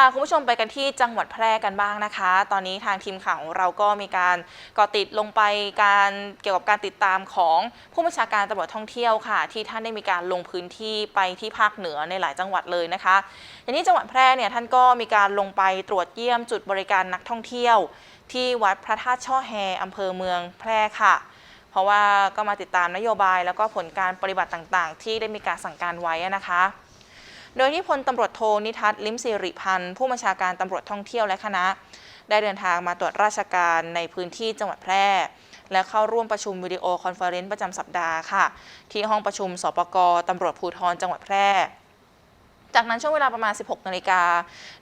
พาคุณผู้ชมไปกันที่จังหวัดแพร่กันบ้างนะคะ ตอนนี้ทางทีมข่าวของเราก็มีการเกาะติดลงไปการเกี่ยวกับการติดตามของผู้บัญชาการตำรวจท่องเที่ยวค่ะ ที่ท่านได้มีการลงพื้นที่ไปที่ภาคเหนือในหลายจังหวัดเลยนะคะอย่างนี้จังหวัดแพร่เนี่ยท่านก็มีการลงไปตรวจเยี่ยมจุดบริการนักท่องเที่ยว ที่วัดพระธาตุช่อแฮอำเภอเมืองแพร่ค่ะเพราะว่าก็มาติดตามนโยบายแล้วก็ผลการปฏิบัติต่างๆ ที่ได้มีการสั่งการไว้นะคะ โดยที่พลตำรวจโทนิทัศน์ลิมสิริพันธ์ผู้บัญชาการตำรวจท่องเที่ยวและคณะ ได้เดินทางมาตรวจราชการในพื้นที่จังหวัดแพร่ และเข้าร่วมประชุมวิดีโอคอนเฟอเรนซ์ประจำสัปดาห์ค่ะ ที่ห้องประชุมสปกตำรวจภูธรจังหวัดแพร่จากนั้นช่วงเวลาประมาณ 16 นาฬิกา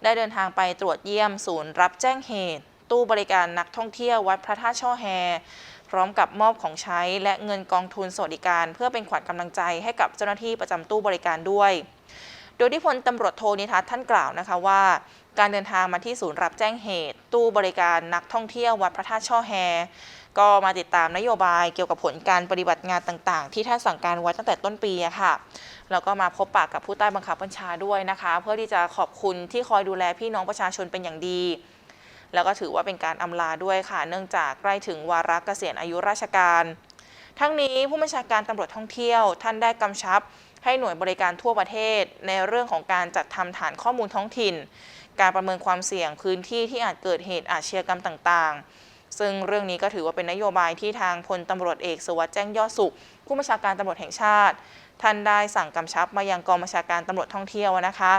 ได้เดินทางไปตรวจเยี่ยมศูนย์รับแจ้งเหตุ ตู้บริการนักท่องเที่ยววัดพระธาตุช่อแฮ พร้อมกับมอบของใช้และเงินกองทุนสวัสดิการ เพื่อเป็นขวัญกำลังใจให้กับเจ้าหน้าที่ประจำตู้บริการด้วย โดยที่พลตำรวจโทนิทัศน์ท่านกล่าวนะคะว่า การเดินทางมาที่ศูนย์รับแจ้งเหตุ ตู้บริการนักท่องเที่ยววัดพระธาตุช่อแฮก็มาติดตามนโยบายเกี่ยวกับผลการปฏิบัติงานต่างๆ ที่ท่านสั่งการไว้ตั้งแต่ต้นปีค่ะ แล้วก็มาพบปะกับผู้ใต้บังคับบัญชาด้วยนะคะ เพื่อที่จะขอบคุณที่คอยดูแลพี่น้องประชาชนเป็นอย่างดี แล้วก็ถือว่าเป็นการอำลาด้วยค่ะ เนื่องจากใกล้ถึงวาระเกษียณอายุราชการ ทั้งนี้ผู้บัญชาการตำรวจท่องเที่ยว ท่านได้กำชับ ให้หน่วยบริการทั่วประเทศ ในเรื่องของการจัดทำฐานข้อมูลท้องถิ่น การประเมินความเสี่ยงพื้นที่ที่อาจเกิดเหตุอาชญากรรมต่าง ๆ ซึ่งเรื่องนี้ก็ถือว่าเป็นนโยบายที่ทางพลตำรวจเอกสุวัสด์แจ้งยอดสุข ผู้บัญชาการตำรวจแห่งชาติ ท่านได้สั่งกำชับมายังกองบัญชาการตำรวจท่องเที่ยวนะคะ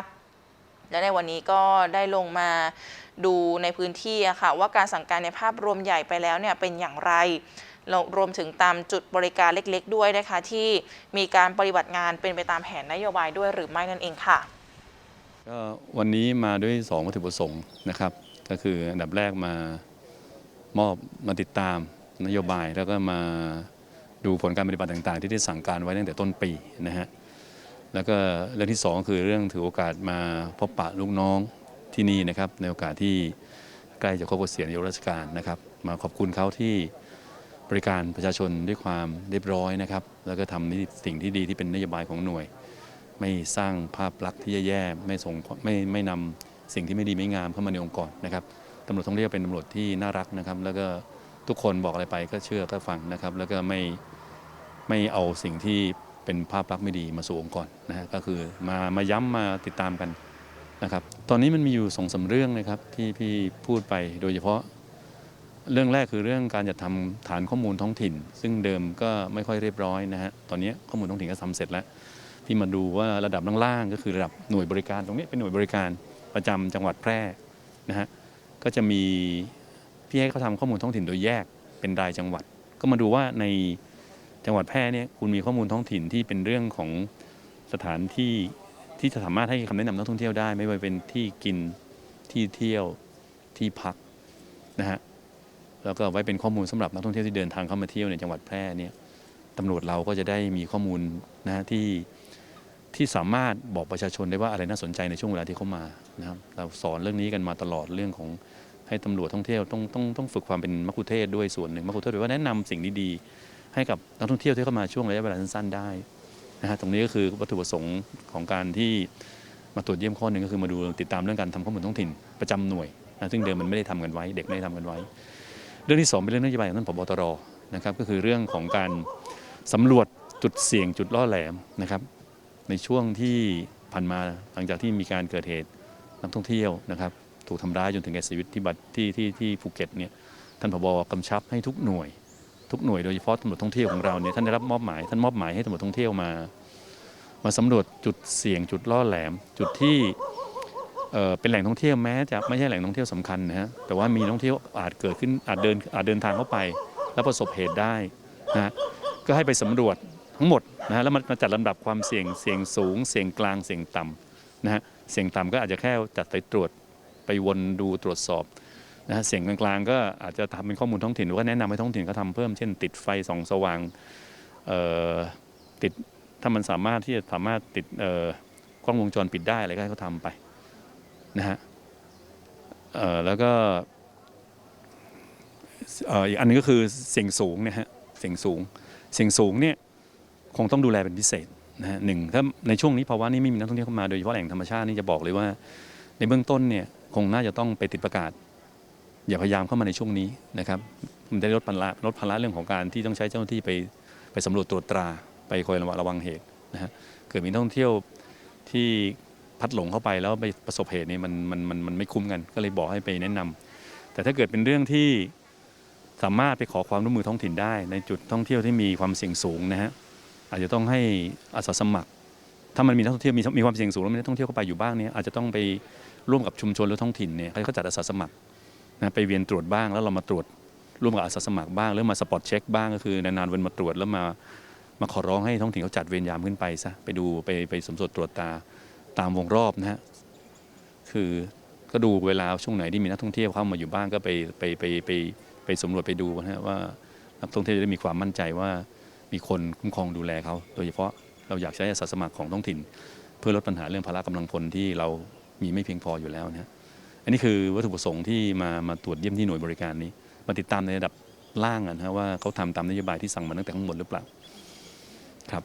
และในวันนี้ก็ได้ลงมาดูในพื้นที่ค่ะว่าการสั่งการในภาพรวมใหญ่ไปแล้วเนี่ยเป็นอย่างไร รวมถึงตามจุดบริการเล็กๆ ด้วยนะคะ ที่มีการปฏิบัติงานเป็นไปตามแผนนโยบายด้วยหรือไม่นั่นเองค่ะก็วันนี้มาด้วย2วัตถุประสงค์นะครับ ก็คืออันดับแรกมามอบมาติดตามนโยบายแล้วก็มาดูผลการปฏิบัติต่างๆ ที่ได้สั่งการไว้ตั้งแต่ต้นปีนะฮะแล้วก็เรื่องที่ 2 คือเรื่องถือโอกาสมาพบปะลูกน้องที่นี่นะครับ ในโอกาสที่ใกล้จะครบเกษียณอายุราชการนะครับ มาขอบคุณเขาที่ บริการประชาชนด้วยความเรียบร้อยนะครับ แล้วก็ทำในสิ่งที่ดีที่เป็นนโยบายของหน่วย ไม่สร้างภาพลักษณ์ที่แย่ๆไม่ส่งไม่ไม่นำสิ่งที่ไม่ดีไม่งามเข้ามาในองค์กรนะครับตำรวจท่องเที่ยวเป็นตำรวจที่น่ารักนะครับ แล้วก็ทุกคนบอกอะไรไปก็เชื่อก็ฟังนะครับ แล้วก็ไม่ไม่เอาสิ่งที่เป็นภาพลักษณ์ไม่ดีมาสู่องค์กรนะฮะก็คือมามาย้ำมาติดตามกันนะครับ ตอนนี้มันมีอยู่สองสาเรื่องนะครับที่พี่พูดไปโดยเฉพาะ เรื่องแรกคือเรื่องการจัดทำฐานข้อมูลท้องถิ่น ซึ่งเดิมก็ไม่ค่อยเรียบร้อยนะฮะตอนนี้ข้อมูลท้องถิ่นก็ทำเสร็จแล้ว ที่มาดูว่าระดับล่างๆก็คือระดับหน่วยบริการตรงนี้เป็นหน่วยบริการประจำจังหวัดแพร่นะฮะก็จะมีพี่ให้เขาทำข้อมูลท้องถิ่นโดยแยกเป็นรายจังหวัด ก็มาดูว่าในจังหวัดแพร่เนี่ยคุณมีข้อมูลท้องถิ่นที่เป็นเรื่องของสถานที่ที่จะสามารถให้คำแนะนำนักท่องเที่ยวได้ ไม่ว่าเป็นที่กินที่เที่ยวที่พักนะฮะ แล้วก็ไว้เป็นข้อมูลสำหรับนักท่องเที่ยวที่เดินทางเข้ามาเที่ยวในจังหวัดแพร่เนี่ยตำรวจเราก็จะได้มีข้อมูลนะฮะที่ที่สามารถบอกประชาชนได้ว่าอะไรน่าสนใจในช่วงเวลาที่เขามานะครับเราสอนเรื่องนี้กันมาตลอดเรื่องของให้ตำรวจท่องเที่ยวต้องต้องต้องฝึกความเป็นมัคคุเทศด้วยส่วนหนึ่งมัคคุเทศก์แปลว่าแนะนำสิ่งดีๆให้กับนักท่องเที่ยวที่เข้ามาช่วงระยะเวลาสั้นๆได้นะฮะตรงนี้ก็คือวัตถุประสงค์ของการที่มาตรวจเยี่ยมข้อหนึ่งก็คือมาดูติดตามเรื่องการทำข้อมูลท้องถิ่นประจำหน่วยนะซึ่งเดิมมันไม่ได้ทำกันไว้ เด็กไม่ได้ทำกันไว้ เรื่องที่สองเป็นเรื่องนโยบายของท่านผบตรนะครับก็คือเรื่องของการสำรวจจุดเสี่ยงจุดล่อแหลมนะครับ ในช่วงที่ผ่านมาหลังจากที่มีการเกิดเหตุนักท่องเที่ยวนะครับ ถูกทำร้ายจนถึงแก่ชีวิตที่บัดที่ที่ที่ภูเก็ตเนี่ยท่านผบกำชับให้ทุกหน่วย ทุกหน่วยโดยเฉพาะตำรวจท่องเที่ยวของเราเนี่ยท่านได้รับมอบหมายท่านมอบหมายให้ตำรวจท่องเที่ยวมา มาสำรวจจุดเสี่ยงจุดล่อแหลม จุดที่ เป็นแหล่งท่องเที่ยวแม้จะไม่ใช่แหล่งท่องเที่ยวสำคัญนะฮะแต่ว่ามีท่องเที่ยวอาจเกิดขึ้นอาจเดินอาจเดินทางเข้าไป แล้วประสบเหตุได้นะฮะก็ให้ไปสำรวจทั้งหมดนะฮะแล้วมันมาจัดลำดับความเสี่ยงเสี่ยงสูง เสี่ยงกลางเสี่ยงต่ำนะฮะเสี่ยงต่ำก็อาจจะแค่จัดไปตรวจไปวนดูตรวจสอบนะฮะเสี่ยงกลางๆก็อาจจะทำเป็นข้อมูลท้องถิ่นหรือว่าแนะนำให้ท้องถิ่นเขาทำเพิ่มเช่น ติดไฟส่องสว่างเอ่อติดถ้ามันสามารถที่จะสามารถติดเอ่อกล้องวงจรปิดได้อะไรก็ให้เขาทำไป นะฮะแล้วก็อ,อีกอันนึงก็คือเสี่ยงสูงนะฮะเสี่ยงสูงเสี่ยงสูงเนี่ยคงต้องดูแลเป็นพิเศษนะฮะหนึ่งถ้าในช่วงนี้ภาวะนี้ไม่มีนักท่องเที่ยวเข้ามาโดยเฉพาะแหล่งธรรมชาตินี่จะบอกเลยว่า ในเบื้องต้นเนี่ยคงน่าจะต้องไปติดประกาศ อย่าพยายามเข้ามาในช่วงนี้นะครับมันได้ลดภาระลดภาระเรื่องของการที่ต้องใช้เจ้าหน้าที่ไปไปสำรวจตรวจตราไปคอยระวังเหตุนะฮะเกิดมีนักท่องเที่ยวที่ พัดหลงเข้าไปแล้วไปประสบเหตุเนี่ยมันมันมันมันไม่คุ้มกัน ก็เลยบอกให้ไปแนะนำแต่ถ้าเกิดเป็นเรื่องที่สามารถไปขอความร่วมมือท้องถิ่นได้ ในจุดท่องเที่ยวที่มีความเสี่ยงสูงนะฮะอาจจะต้องให้อาสาสมัคร ถ้ามันมีนักท่องเที่ยวมีมีความเสี่ยงสูงแล้วมีนักท่องเที่ยวเข้าไปอยู่บ้างเนี่ยอาจจะต้องไปร่วมกับชุมชนหรือท้องถิ่นเนี่ยเขาจัดอาสาสมัครนะไปเวียนตรวจบ้างแล้วเรามาตรวจร่วมกับอาสาสมัครบ้างหรือมาสปอตเช็คบ้างก็คือนานๆเว้นมาตรวจแล้วมามาขอร้องให้ท้องถิ่นเขาจัดเวรยามขึ้นไปซะไปดูไปไปสำรวจตรวจตา ตามวงรอบนะฮะคือก็ดูเวลาช่วงไหนที่มีนักท่องเที่ยวเข้ามาอยู่บ้างก็ไปไปไปไปไปสำรวจไปดูนะฮะว่านักท่องเที่ยวจะได้มีความมั่นใจว่ามีคนคุ้มครองดูแลเขาโดยเฉพาะเราอยากใช้อาสาสมัครของท้องถิ่น เพื่อลดปัญหาเรื่องพละกำลังพลที่เรามีไม่เพียงพออยู่แล้วนะฮะอันนี้คือวัตถุประสงค์ที่มามาตรวจเยี่ยมที่หน่วยบริการนี้มาติดตามในระดับล่างนะฮะว่าเขาทำตามนโยบายที่สั่งมาตั้งแต่ข้างบนหรือเปล่าครับ